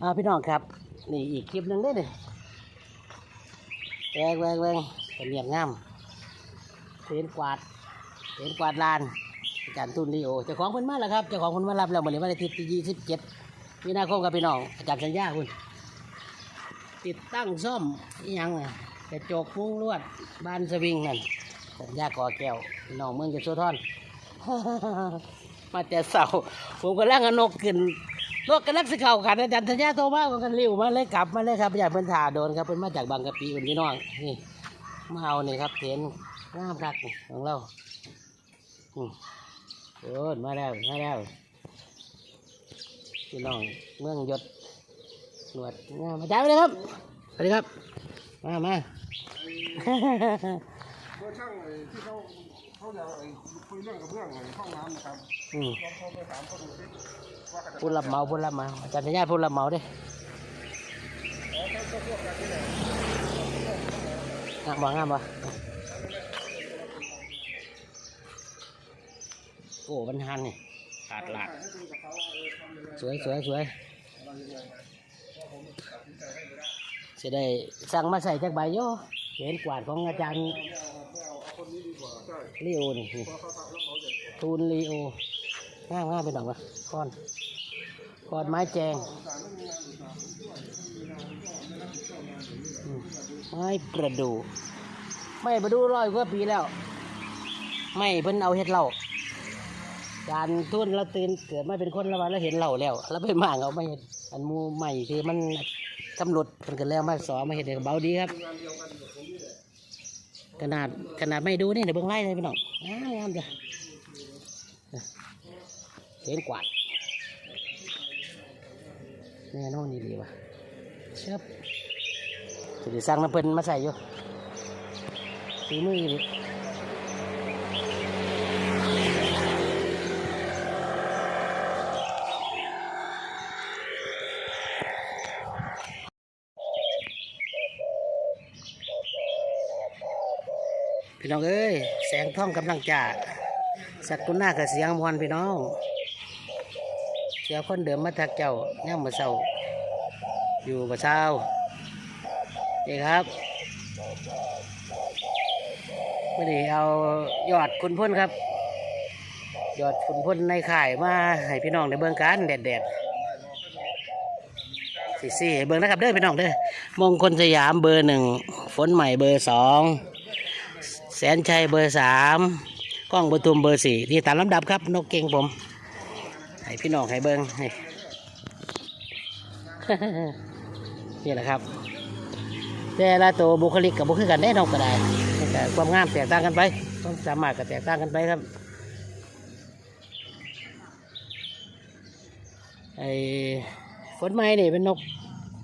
อ่าพี่น้องครับ นี่อีกคลิปหนึ่งได้เลยแวงแวงแวงเป็นเนียบงามเห็นกวาดเห็นกวาดลานอาจารย์ตุนลีโอเจ้าของเพิ่นมาแล้วครับเจ้าของเพิ่นมารับแล้ววันนี้วันอาทิตย์ที่ยี่สิบเจ็ดมีนาคมกับพี่น้องอาจารย์สัญญาคุณติดตั้งซ่อมยังไงกระจกมุ้งลวดบานสวิงนั่นสัญญาก่อแก้วพี่น้องเมืองจะโซทอน มาแต่เสาผมก็ล่างนกขึ้นนกกระลักสิเข่าขันอาจารย์ธัญญาโตมากันริ้วมาเลยกลับมาเลยครับอยากเป็นถ่าโดนครับเป็นมาจากบางกะปิเป็นพี่น้องนี่มาเอานี่ครับเห็นงามคักของเราอืมโดนมาแล้วมาแล้วพี่น้องเมืองยศหนวดงามอาจารย์ไปเลยครับสวัสดีครับ มามาช่างที่เขา เขาจะไอ้คุยเรื่องกับเรื่องไอ้ห้องน้ำนะครับอืมลองโทรไปถามเขาดูสิว่าเขาจะพูดรับเหมาพูดรับเหมาอาจารย์ธัญญาพูดรับเหมาเด้อ๋อเขาก็พวกกันนี่แหละงามบ่งามบ่โอ้บรรทันนี่ขาดหลาดให้ดูกับเขาว่าเออทำยังไงสวยสวยสวยอะไรยังไงเพราะผมตัดสินใจให้ไม่ได้ จะได้สั่งมาใส่จากใบโยเห็นกวาดของอาจารย์ ไม่เอาไม่เอาเอา คนนี้ดีกว่าใช่ลีโอนี่นี่เพราะเขาทำแล้วเขาใหญ่กว่าทูนลีโองามงามไปหน่อยวะก้อนก้อนไม้แจงแต่ไม่มีงานอื่นทำด้วยไม่มีงานก็ไม่รับผิดชอบงานอย่างนี้แหละอืมไม้ประดู่ไม่ประดู่ร้อยกว่าปีแล้ว ไม่เพิ่นเอาเฮ็ดเหล้าการทุนเราตื่นเกิดมาเป็นคนแล้วว่าเราเห็นเหล้าแล้วเราไปมั่างเอาไม่เห็นอันหมูใหม่ที่มันกำหนดมันกันแล้วมาสอนมาเห็นเด็กเบาดีครับ งานเดียวกันกับผมนี่แหละ ขนาดขนาดไม่ดูนี่เดี๋ยวเบิ่งไล่เลยพี่น้องอ้าวงามจ้ะเห็นกวาดแน่นอนนี่ดีว่ะเชิบจะได้สร้างน้ำเพิ่นมาใส่อยู่สีมือนี่ พี่น้องเอ้ยแสงท่องกำลังจะสักกุณหน้ากับเสียงมวนพี่น้องเสียคนเดิมมาทักเจ้าย่างมาเศร้าอยู่กับเช้านี่ครับไม่ได้เอายอดคุณพ่นครับ ยอดคุณพ่นในข่ายมาให้พี่น้องในเบื้องการแดดแดดสี่สี่เบื้องนะครับเด้อพี่น้องเด้อมงคลสยามเบอร์หนึ่งฝนใหม่เบอร์สอง แสนชัยเบอร์สามกล้องประทุมเบอร์สี่ที่ตามลำดับครับ นกเก่งผม ให้พี่น้องให้เบิ้งให้นี่แหละครับ แต่ละตัวบุคลิกกับบุคลิกกันได้นกก็ได้แต่ความงามแตกต่างกันไปความสามารถก็แตกต่างกันไปครับไอ้ฝนไม้นี่เป็นนก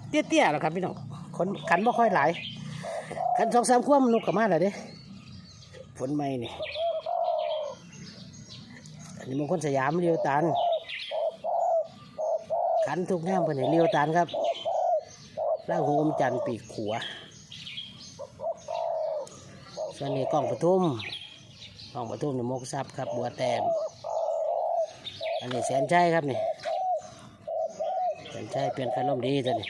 เตี้ยๆหรอครับพี่น้องขนขันไม่ค่อยหลายขันสองสามขั้วมนนกกับมาแล้วเด้ ฝนไม้นี่อันนี้มงคลสยามเรียวตันขันทุกแง่เป็นเรียวตันครับล่างหูอมจันทร์ปีกขัวส่วนนี้กล้องปทุมกล้องปทุมนี่มกทรัพย์ครับบัวแต้มอันนี้แสนชัยครับนี่แสนชัยเป็นไฟลมดีตัวนี้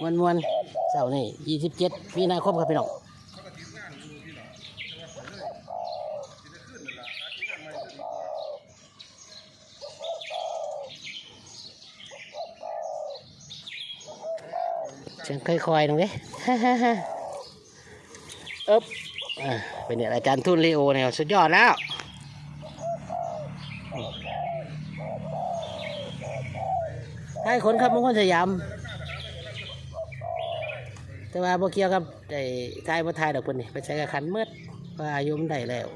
มวนมวน เสาร์นี่ยี่สิบเจ็ดมีนาคมครับพี่น้องเสียงค่อยๆตรงนี้เอ๊บอ่าเป็นเนี่ยอาจารย์ทุนเลีโอเนี่ยสุดยอดแล้วให้คนครับมงคลสยาม แต่ว่าบ่เกี่ยวกับไอ้ทายบ่ทายดอกเพิ่นนี่ไปใช้กับขันเมืดว่าอายุมันได้แล้ว